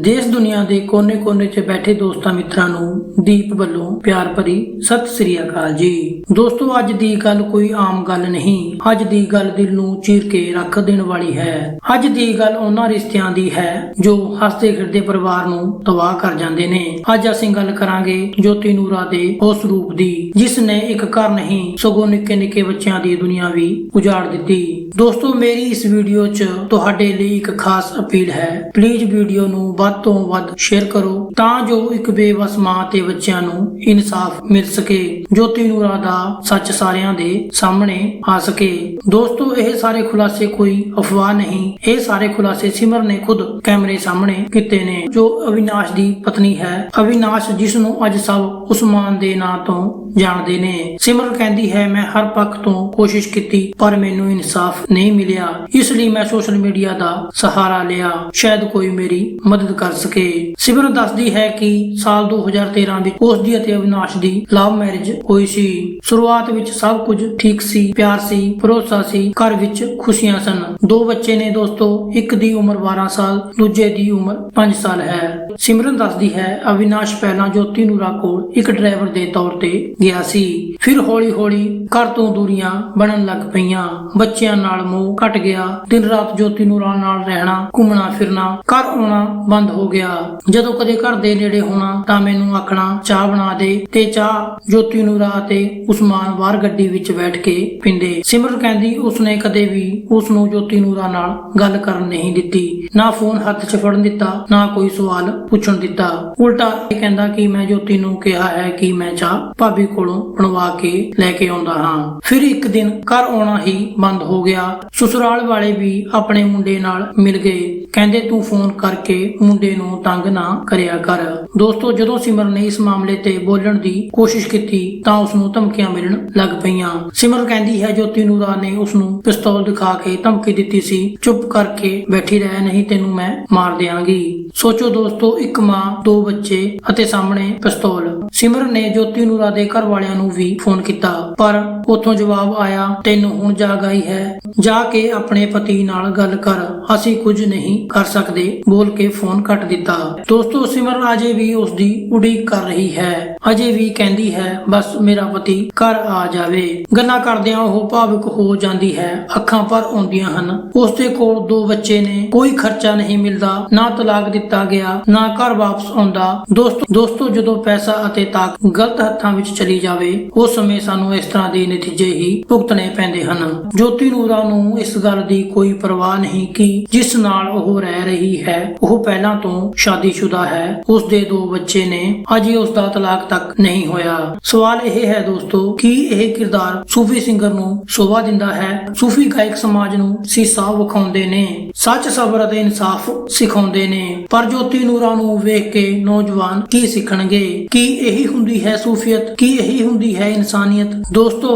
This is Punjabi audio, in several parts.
ਦੇਸ਼ ਦੁਨੀਆ ਦੇ ਕੋਨੇ-ਕੋਨੇ 'ਚ ਬੈਠੇ ਦੋਸਤਾਂ ਮਿੱਤਰਾਂ ਨੂੰ ਦੀਪ ਵੱਲੋਂ ਪਿਆਰ ਭਰੀ ਸਤਿ ਸ੍ਰੀ ਅਕਾਲ ਜੀ। ਦੋਸਤੋ, ਅੱਜ ਦੀ ਗੱਲ ਕੋਈ ਆਮ ਗੱਲ ਨਹੀਂ। ਅੱਜ ਦੀ ਗੱਲ ਦਿਲ ਨੂੰ ਚੀਰ ਕੇ ਰੱਖ ਦੇਣ ਵਾਲੀ ਹੈ। ਅੱਜ ਦੀ ਗੱਲ ਉਹਨਾਂ ਰਿਸ਼ਤਿਆਂ ਦੀ ਹੈ ਜੋ ਹੱਸਦੇ ਖੇਡਦੇ ਪਰਿਵਾਰ ਨੂੰ ਤਬਾਹ ਕਰ ਜਾਂਦੇ ਨੇ। ਅੱਜ ਅਸੀਂ ਗੱਲ ਕਰਾਂਗੇ ਜੋਤੀ ਨੂਰਾ ਦੇ ਉਸ ਰੂਪ ਦੀ, ਜਿਸ ਨੇ ਇੱਕ ਘਰ ਨਹੀਂ, ਸਗੋਂ ਨਿੱਕੇ-ਨਿੱਕੇ ਬੱਚਿਆਂ ਦੀ ਦੁਨੀਆ ਵੀ ਉਜਾੜ ਦਿੱਤੀ। ਦੋਸਤੋ, ਮੇਰੀ ਇਸ ਵੀਡੀਓ 'ਚ ਤੁਹਾਡੇ ਲਈ ਇੱਕ ਖਾਸ ਅਪੀਲ ਹੈ। ਪਲੀਜ਼ ਵੀਡੀਓ ਨੂੰ ਵੱਧ ਤੋਂ ਵੱਧ ਸ਼ੇਅਰ ਕਰੋ ਤਾਂ ਜੋ ਇੱਕ ਬੇਵਸ ਮਾਂ ਤੇ ਬੱਚਿਆਂ ਨੂੰ ਇਨਸਾਫ ਮਿਲ ਸਕੇ। ਜੋਤੀ ਨੂਰਾ ਦਾ ਸੱਚ ਸਾਰਿਆਂ ਦੇ ਸਾਹਮਣੇ ਆ ਸਕੇ। ਦੋਸਤੋ, ਇਹ ਸਾਰੇ ਖੁਲਾਸੇ ਕੋਈ ਅਫਵਾਹ ਨਹੀਂ। ਇਹ ਸਾਰੇ ਖੁਲਾਸੇ ਸਿਮਰ ਨੇ ਖੁਦ ਕੈਮਰੇ ਸਾਹਮਣੇ ਕੀਤੇ ਨੇ। ਜੋ ਅਵਿਨਾਸ਼ ਦੀ ਪਤਨੀ ਹੈ, ਅਵਿਨਾਸ਼ ਜਿਸ ਨੂੰ ਅੱਜ ਸਭ ਉਸਮਾਨ ਦੇ ਨਾਂ ਤੋਂ ਜਾਣਦੇ ਨੇ। ਸਿਮਰ ਕਹਿੰਦੀ ਹੈ, ਮੈਂ ਹਰ ਪੱਖ ਤੋਂ ਕੋਸ਼ਿਸ਼ ਕੀਤੀ, ਪਰ ਮੈਨੂੰ ਇਨਸਾਫ ਨਹੀਂ ਮਿਲਿਆ। ਇਸ ਲਈ ਮੈਂ ਸੋਸ਼ਲ ਮੀਡੀਆ ਦਾ ਸਹਾਰਾ ਲਿਆ। ਸ਼ਾਇਦ ਕੋਈ ਮੇਰੀ ਮਦਦ ਕਰ ਸਕੇ। ਸਿਮਰ ਦੱਸਦੀ ਹੈ ਕਿ ਸਾਲ 2013 ਵਿੱਚ ਉਸ ਦੀ ਅਤੇ ਅਵਿਨਾਸ਼ ਦੀ ਲਵ ਮੈਰਿਜ ਹੋਈ ਸੀ। ਸ਼ੁਰੂਆਤ ਵਿੱਚ ਸਭ ਕੁਝ ਠੀਕ ਸੀ, ਪਿਆਰ ਸੀ, ਭਰੋਸਾ ਸੀ, ਘਰ ਵਿੱਚ ਖੁਸ਼ੀਆਂ ਸਨ। ਦੋ ਬੱਚੇ ਨੇ ਦੋਸਤੋ, ਇੱਕ ਦੀ ਉਮਰ 12 ਸਾਲ, ਦੂਜੇ ਦੀ ਉਮਰ 5 ਸਾਲ ਹੈ। ਸਿਮਰਨ ਦੱਸਦੀ ਹੈ, ਅਵਿਨਾਸ਼ ਪਹਿਲਾਂ ਜੋਤੀ ਨੂਰਾ ਕੋਲ ਇੱਕ ਡਰਾਈਵਰ ਦੇ ਤੌਰ ਤੇ ਗਿਆ ਸੀ। ਫਿਰ ਹੌਲੀ-ਹੌਲੀ ਘਰ ਤੋਂ ਦੂਰੀਆਂ ਬਣਨ ਲੱਗ ਪਈਆਂ। ਬੱਚਿਆਂ ਨਾਲ ਮੋਹ ਘਟ ਗਿਆ। ਦਿਨ ਰਾਤ ਜੋਤੀ ਨੂਰਾ ਨਾਲ ਰਹਿਣਾ, ਘੁੰਮਣਾ, ਫਿਰਨਾ, ਘਰ ਆਉਣਾ ਬੰਦ ਹੋ ਗਿਆ। ਜਦੋਂ ਕਦੇ ਘਰ ਦੇ ਨੇੜੇ ਹੋਣਾ ਤਾਂ ਮੈਨੂੰ ਆਖਣਾ, ਚਾਹ ਬਣਾ ਦੇ। ਤੇ ਚਾਹ ਜੋਤੀ ਨੂਰਾ ਅਤੇ ਉਸਮਾਨ ਬਾਹਰ ਗੱਡੀ ਵਿੱਚ ਬੈਠ ਕੇ ਪੀਂਦੇ। ਸਿਮਰਨ ਕਹਿੰਦੀ, ਉਸਨੇ ਕਦੇ ਵੀ ਉਸ ਨੂੰ ਜੋਤੀ ਨੂਰਾ ਨਾਲ ਗੱਲ ਕਰਨ ਨਹੀਂ ਦਿੱਤੀ। ਨਾ ਫੋਨ ਹੱਥ 'ਚ ਫੜਨ ਦਿੱਤਾ, ਨਾ ਕੋਈ ਸਵਾਲ ਪੁੱਛਣ ਦਿੱਤਾ। ਉਲਟਾ ਇਹ ਕਹਿੰਦਾ ਕਿ ਮੈਂ ਜੋਤੀ ਨੂੰ ਕਿਹਾ ਹੈ ਕਿ ਮੈਂ ਚਾਹ ਭਾਬੀ ਕੋਲੋਂ ਬਣਵਾ ਕੇ ਲੈ ਕੇ ਆਉਂਦਾ ਹਾਂ। ਫਿਰ ਇੱਕ ਦਿਨ ਘਰ ਆਉਣਾ ਹੀ ਬੰਦ ਹੋ ਗਿਆ। ਸਸੁਰਾਲ ਵਾਲੇ ਵੀ ਆਪਣੇ ਮੁੰਡੇ ਨਾਲ ਮਿਲ ਗਏ। ਕਹਿੰਦੇ, ਤੂੰ ਫੋਨ ਕਰਕੇ ਮੁੰਡੇ ਨੂੰ ਤੰਗ ਨਾ ਕਰਿਆ ਕਰ। ਦੋਸਤੋ, ਜਦੋਂ ਸਿਮਰ ਨੇ ਇਸ ਮਾਮਲੇ ਤੇ ਬੋਲਣ ਦੀ ਕੋਸ਼ਿਸ਼ ਕੀਤੀ, ਤਾਂ ਉਸ ਨੂੰ ਧਮਕੀਆਂ ਮਿਲਣ ਲੱਗ ਪਈਆਂ। ਸਿਮਰ ਕਹਿੰਦੀ ਹੈ, ਜੋਤੀ ਨੂਰਾ ਨੇ ਉਸ ਨੂੰ ਪਿਸਤੌਲ ਦਿਖਾ ਕੇ ਧਮਕੀ ਦਿੱਤੀ ਸੀ। ਚੁੱਪ ਕਰਕੇ ਬੈਠੀ ਰਹਿ, ਨਹੀਂ ਤੈਨੂੰ ਮੈਂ ਮਾਰ ਦਿਆਂਗੀ। ਸੋਚੋ ਦੋਸਤੋ ਇੱਕ ਮਾਂ ਦੋ ਬੱਚੇ ਅਤੇ ਸਾਹਮਣੇ ਪਿਸਤੌਲ। ਸਿਮਰਨ ਨੇ ਜੋਤੀ ਨੂਰਾ ਦੇ ਘਰ ਵਾਲਿਆਂ ਨੂੰ ਵੀ ਫੋਨ ਕੀਤਾ, ਪਰ ਉਥੋਂ ਜਵਾਬ ਆਇਆ, ਤੈਨੂੰ ਹੁਣ ਜਾਗ ਆਈ ਹੈ। ਜਾ ਕੇ ਆਪਣੇ ਪਤੀ ਨਾਲ ਗੱਲ ਕਰ, ਅਸੀਂ ਕੁਝ ਨਹੀਂ ਕਰ ਸਕਦੇ। ਬੋਲ ਕੇ ਫੋਨ ਕੱਟ ਦਿੱਤਾ। ਦੋਸਤੋ ਸਿਮਰ ਅਜੇ ਵੀ ਉਸ ਦੀ ਉਡੀਕ ਕਰ ਰਹੀ ਹੈ। ਅਜੇ ਵੀ ਕਹਿੰਦੀ ਹੈ, ਬਸ ਮੇਰਾ ਪਤੀ ਘਰ ਆ ਜਾਵੇ। ਗੱਲਾਂ ਕਰਦਿਆਂ ਉਹ ਭਾਵੁਕ ਹੋ ਜਾਂਦੀ ਹੈ। ਅੱਖਾਂ ਭਰ ਆਉਂਦੀਆਂ ਹਨ। ਉਸ ਦੇ ਕੋਲ ਦੋ ਬੱਚੇ ਨੇ। ਕੋਈ ਖਰਚਾ ਨਹੀਂ ਮਿਲਦਾ, ਨਾ ਤਲਾਕ ਦਿੱਤਾ ਗਿਆ, ਨਾ ਘਰ ਵਾਪਸ ਆਉਂਦਾ। ਦੋਸਤੋ ਦੋਸਤੋ, ਜਦੋਂ ਪੈਸਾ ਅਤੇ ਅਤੇ ਤਾਕਤ ਗਲਤ ਹੱਥਾਂ ਵਿੱਚ ਚਲੀ ਜਾਵੇ ਉਸ ਸਮੇਂ ਸਾਨੂੰ ਇਸ ਤਰ੍ਹਾਂ ਦੇ ਨਤੀਜੇ ਹੀ ਭੁਗਤਣੇ ਪੈਂਦੇ ਹਨ। ਜੋਤੀ ਨੂਰਾ ਨੂੰ ਇਸ ਗੱਲ ਦੀ ਕੋਈ ਪਰਵਾਹ ਨਹੀਂ ਕਿ ਜਿਸ ਨਾਲ ਉਹ ਰਹਿ ਰਹੀ ਹੈ, ਉਹ ਪਹਿਲਾਂ ਤੋਂ ਸ਼ਾਦੀशुदा ਹੈ। ਉਸ ਦੇ ਦੋ ਬੱਚੇ ਨੇ, ਅਜੇ ਉਸ ਦਾ ਤਲਾਕ ਤੱਕ ਨਹੀਂ ਹੋਇਆ। ਸਵਾਲ ਇਹ ਹੈ ਦੋਸਤੋ ਕਿ ਇਹ ਕਿਰਦਾਰ ਸੂਫੀ ਸਿੰਗਰ ਨੂੰ ਸ਼ੋਭਾ ਦਿੰਦਾ ਹੈ? ਸੂਫੀ ਗਾਇਕ ਸਮਾਜ ਨੂੰ ਸੀਸਾ ਵਿਖਾਉਂਦੇ ਨੇ, ਸੱਚ ਸਬਰ ਅਤੇ ਇਨਸਾਫ ਸਿਖਾਉਂਦੇ ਨੇ। ਪਰ ਜੋਤੀ ਨੂਰਾ ਨੂੰ ਵੇਖ ਕੇ ਨੌਜਵਾਨ ਕੀ ਸਿੱਖਣਗੇ? ਕਿ ਇਹੀ ਹੁੰਦੀ ਹੈ ਸੂਫੀਅਤ? ਕੀ ਇਹੀ ਹੁੰਦੀ ਹੈ ਇਨਸਾਨੀਅਤ? ਦੋਸਤੋ,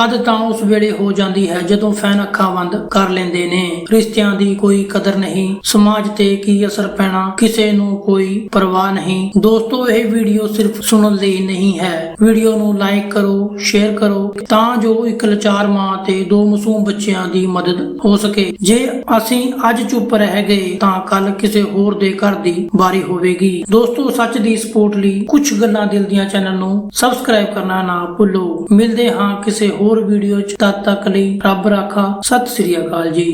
ਹੱਦ ਤਾਂ ਉਸ ਵੇਲੇ ਹੋ ਜਾਂਦੀ ਹੈ ਜਦੋਂ ਫੈਨ ਅੱਖਾਂ ਬੰਦ ਕਰ ਲੈਂਦੇ ਨੇ। ਰਿਸ਼ਤਿਆਂ ਦੀ ਕੋਈ ਕਦਰ ਨਹੀਂ, ਸਮਾਜ ਤੇ ਕੀ ਅਸਰ ਪੈਣਾ, ਕਿਸੇ ਨੂੰ ਕੋਈ ਪਰਵਾਹ ਨਹੀਂ। ਦੋਸਤੋ, ਇਹ ਵੀਡੀਓ ਸਿਰਫ ਸੁਣਨ ਲਈ ਨਹੀਂ ਹੈ। ਵੀਡੀਓ ਨੂੰ ਲਾਈਕ ਕਰੋ, ਸ਼ੇਅਰ ਕਰੋ, ਤਾਂ ਜੋ ਇੱਕ ਲਾਚਾਰ ਮਾਂ ਤੇ ਦੋ ਮਾਸੂਮ ਬੱਚਿਆਂ ਦੀ ਮਦਦ ਹੋ ਸਕੇ। ਜੇ ਅਸੀਂ ਅੱਜ ਚੁੱਪ ਰਹਿ ਗਏ, ਤਾਂ ਕੱਲ ਕਿਸੇ ਹੋਰ ਦੇ ਘਰ ਦੀ ਵਾਰੀ ਹੋਵੇਗੀ। ਦੋਸਤੋ, ਸੱਚ ਦੀ ਸਪੋਰਟ ਲਈ ਕੁਝ ਗੱਲਾਂ ਦਿਲ ਦੀਆਂ ਚੈਨਲ ਨੂੰ ਸਬਸਕ੍ਰਾਈਬ ਕਰਨਾ ਨਾ ਭੁੱਲੋ। ਮਿਲਦੇ ਹਾਂ ਕਿਸੇ ਹੋਰ ਵੀਡੀਓ ਚ। ਤਦ ਤੱਕ ਲਈ ਰੱਬ ਰਾਖਾ। ਸਤਿ ਸ੍ਰੀ ਅਕਾਲ ਜੀ।